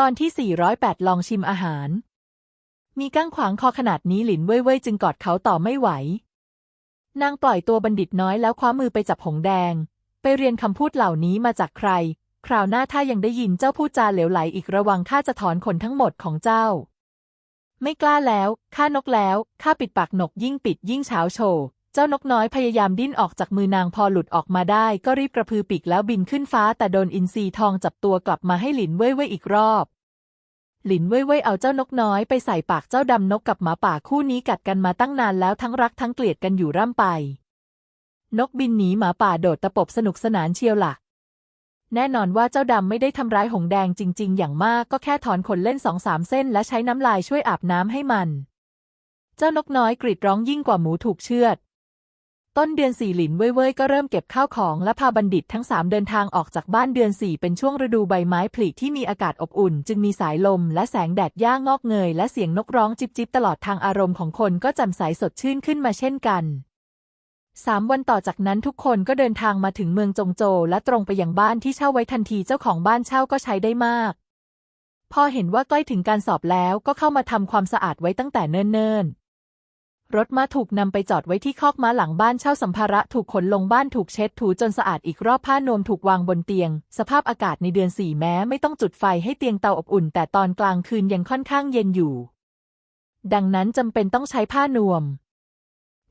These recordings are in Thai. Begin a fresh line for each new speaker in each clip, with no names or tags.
ตอนที่ 408 ลองชิมอาหาร มีก้างขวางคอขนาดนี้หลินเว่ยเว่ยจึงกอดเขาต่อไม่ไหว นางปล่อยตัวบัณฑิตน้อยแล้วคว้ามือไปจับหงแดง ไปเรียนคำพูดเหล่านี้มาจากใคร คราวหน้าถ้ายังได้ยินเจ้าพูดจาเหลวไหลอีกระวังข้าจะถอนขนทั้งหมดของเจ้า ไม่กล้าแล้วข้านกแล้วข้าปิดปากนกยิ่งปิดยิ่งเช้าโชว์ เจ้านกน้อยพยายามดิ้นออกจากมือนางพอหลุดออกมาได้ ก็รีบกระพือปีกแล้วบินขึ้นฟ้า แต่โดนอินทรีทองจับตัวกลับมาให้หลินเว่ยเว่ยอีกรอบ หลินเว่ยเว่ยเอาเจ้านกน้อยไปใส่ปากเจ้าดำนกกับหมาป่าคู่นี้กัดกันมาตั้งนานแล้วทั้งรักทั้งเกลียดกันอยู่ร่ำไป นกบินหนีหมาป่าโดดตะปบสนุกสนานเชียวหลักแน่นอนว่าเจ้าดำไม่ได้ทำร้ายหงแดงจริง ๆ อย่างมากก็แค่ถอนขนเล่นสองสามเส้น และใช้น้ำลายช่วยอาบน้ำให้มัน เจ้านกน้อยกรีดร้องยิ่งกว่าหมูถูกเชือด ต้นเดือนสี่หลินเว่ยเว่ยก็เริ่มเก็บข้าวของและพาบัณฑิตทั้งสามเดินทางออกจากบ้านเดือนสี่เป็นช่วงฤดูใบไม้ผลิที่มีอากาศอบอุ่น จึงมีสายลมและแสงแดดย่างงอกเงย และเสียงนกร้องจิบจิบตลอดทางอารมณ์ของคนก็จ่มใสสดชื่นขึ้นมาเช่นกันสามวันต่อจากนั้นทุกคนก็เดินทางมาถึงเมืองจงโจวและตรงไปยังบ้านที่เช่าไว้ทันทีเจ้าของบ้านเช่าก็ใช้ได้มาก พอเห็นว่าใกล้ถึงการสอบแล้วก็เข้ามาทำความสะอาดไว้ตั้งแต่เนิ่นๆ รถม้าถูกนำไปจอดไว้ที่คอกม้าหลังบ้านเช่าสัมภาระถูกขนลงบ้านถูกเช็ดถูจนสะอาดอีกรอบผ้านวมถูกวางบนเตียง สภาพอากาศในเดือนสี่แม้ไม่ต้องจุดไฟให้เตียงเตาอบอุ่น แต่ตอนกลางคืนยังค่อนข้างเย็นอยู่ ดังนั้นจำเป็นต้องใช้ผ้านวม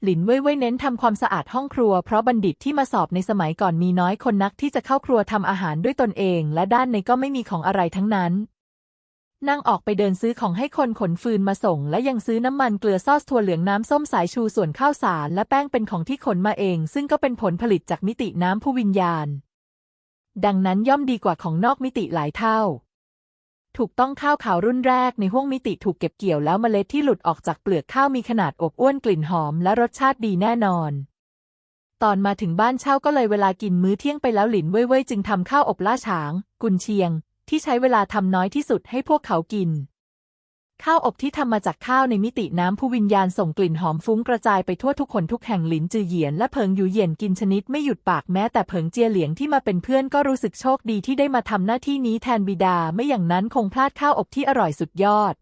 หลินเว่ยเว่ยเน้นทำความสะอาดห้องครัว เพราะบัณฑิตที่มาสอบในสมัยก่อนมีน้อยคนนักที่จะเข้าครัวทำอาหารด้วยตนเอง และด้านในก็ไม่มีของอะไรทั้งนั้น นางออกไปเดินซื้อของให้คนขนฟืนมาส่ง และยังซื้อน้ำมันเกลือซอสถั่วเหลืองน้ำส้มสายชูส่วนข้าวสาร และแป้งเป็นของที่ขนมาเอง ซึ่งก็เป็นผลผลิตจากมิติน้ำผู้วิญญาณ ดังนั้นย่อมดีกว่าของนอกมิติหลายเท่า ถูกต้องข้าวขาวรุ่นแรกในห้วงมิติถูกเก็บเกี่ยวแล้วเมล็ดที่หลุดออกจากเปลือกข้าวมีขนาดอบอ้วนกลิ่นหอมและรสชาติดีแน่นอนตอนมาถึงบ้านเช่าก็เลยเวลากินมื้อเที่ยงไปแล้วหลินเว่ยเว่ยจึงทำข้าวอบล่าฉาง กุนเชียง ที่ใช้เวลาทำน้อยที่สุดให้พวกเขากิน ข้าวอบที่ทำมาจากข้าวในมิติน้ำผู้วิญญาณส่งกลิ่นหอมฟุ้งกระจายไปทั่วทุกคนทุกแห่งหลินจือเหยียนและเพิงอยู่เย็นกินชนิดไม่หยุดปากแม้แต่เพิงเจียเหลียงที่มาเป็นเพื่อนก็รู้สึกโชคดีที่ได้มาทำหน้าที่นี้แทนบิดาไม่อย่างนั้นคงพลาดข้าวอบที่อร่อยสุดยอด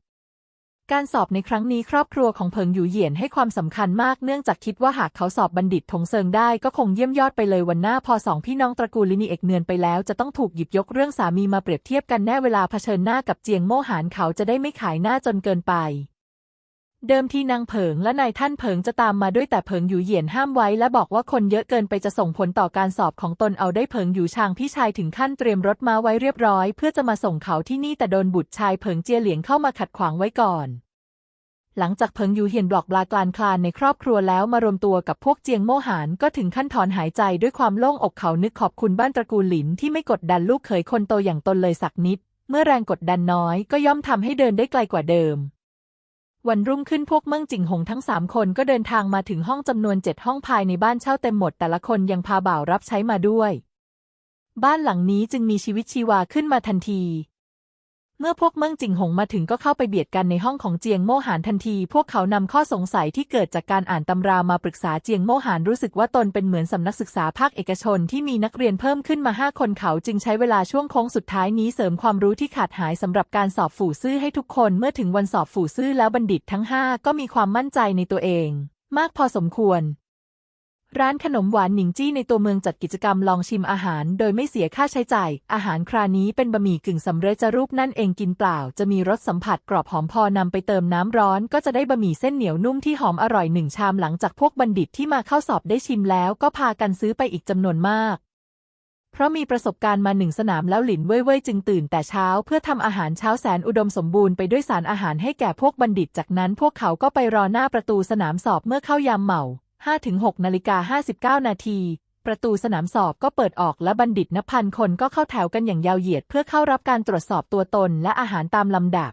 การสอบในครั้งนี้ครอบครัวของเพิงอยู่เหยียนให้ความสำคัญมากเนื่องจากคิดว่าหากเขาสอบบัณฑิตถงเซิงได้ก็คงเยี่ยมยอดไปเลยวันหน้าพอสองพี่น้องตระกูลลินีเอกเนือนไปแล้วจะต้องถูกหยิบยกเรื่องสามีมาเปรียบเทียบกันแน่เวลาเผชิญหน้ากับเจียงโม่หานเขาจะได้ไม่ขายหน้าจนเกินไป เดิมทีนางเผิงและนายท่านเผิงจะตามมาด้วยแต่เผิงอยู่เหยียนห้ามไว้ และบอกว่าคนเยอะเกินไปจะส่งผลต่อการสอบของตนเอาได้เผิงอยู่ชางพี่ชายถึงขั้นเตรียมรถมาไว้เรียบร้อย เพื่อจะมาส่งเขาที่นี่แต่โดนบุตรชายเผิงเจียเหลียงเข้ามาขัดขวางไว้ก่อน หลังจากเพิงยูเฮียนบลอกบลากลานคลานในครอบครัวแล้วมารวมตัวกับพวกเจียงโมหานก็ถึงขั้นถอนหายใจด้วยความโล่งอกเขานึกขอบคุณบ้านตระกูลหลินที่ไม่กดดันลูกเขยคนโตอย่างตนเลยสักนิด เมื่อแรงกดดันน้อยก็ย่อมทำให้เดินได้ไกลกว่าเดิม วันรุ่งขึ้นพวกเมืองจิงหงทั้งสามคนก็เดินทางมาถึงห้องจำนวนเจ็ดห้องภายในบ้านเช่าเต็มหมดแต่ละคนยังพาบ่าวรับใช้มาด้วย บ้านหลังนี้จึงมีชีวิตชีวาขึ้นมาทันที เมื่อพวกเมืองจิงหงมาถึงก็เข้าไปเบียดกันในห้องของเจียงโมหานทันที พวกเขานำข้อสงสัยที่เกิดจากการอ่านตำรามาปรึกษาเจียงโมหานรู้สึกว่าตนเป็นเหมือนสำนักศึกษาภาคเอกชนที่มีนักเรียนเพิ่มขึ้นมาห้าคนเขาจึงใช้เวลาช่วงโค้งสุดท้ายนี้เสริมความรู้ที่ขาดหายสำหรับการสอบฝูซื่อให้ทุกคนเมื่อถึงวันสอบฝูซื่อแล้วบัณฑิตทั้งห้าก็มีความมั่นใจในตัวเอง มากพอสมควร ร้านขนมหวานหนิงจี้ในตัวเมืองจัดกิจกรรมลองชิมอาหาร โดยไม่เสียค่าใช้จ่าย อาหารครานี้เป็นบะหมี่กึ่งสำเร็จรูปนั่นเองกินเปล่า จะมีรสสัมผัสกรอบหอมพอนำไปเติมน้ำร้อน ก็จะได้บะหมี่เส้นเหนียวนุ่มที่หอมอร่อยหนึ่งชามหลังจากพวกบัณฑิตที่มาเข้าสอบได้ชิมแล้วก็พากันซื้อไปอีกจำนวนมาก เพราะมีประสบการณ์มาหนึ่งสนามแล้วหลินเว่ยเว่ยจึงตื่นแต่เช้า เพื่อทำอาหารเช้าแสนอุดมสมบูรณ์ไปด้วยสารอาหารให้แก่พวกบัณฑิต จากนั้นพวกเขาก็ไปรอหน้าประตูสนามสอบเมื่อเข้ายามเหมา 5-6นาฬิกา59 นาที ประตูสนามสอบก็เปิดออกและบัณฑิตนับพันคนก็เข้าแถวกันอย่างยาวเหยียด เพื่อเข้ารับการตรวจสอบตัวตนและอาหารตามลำดับ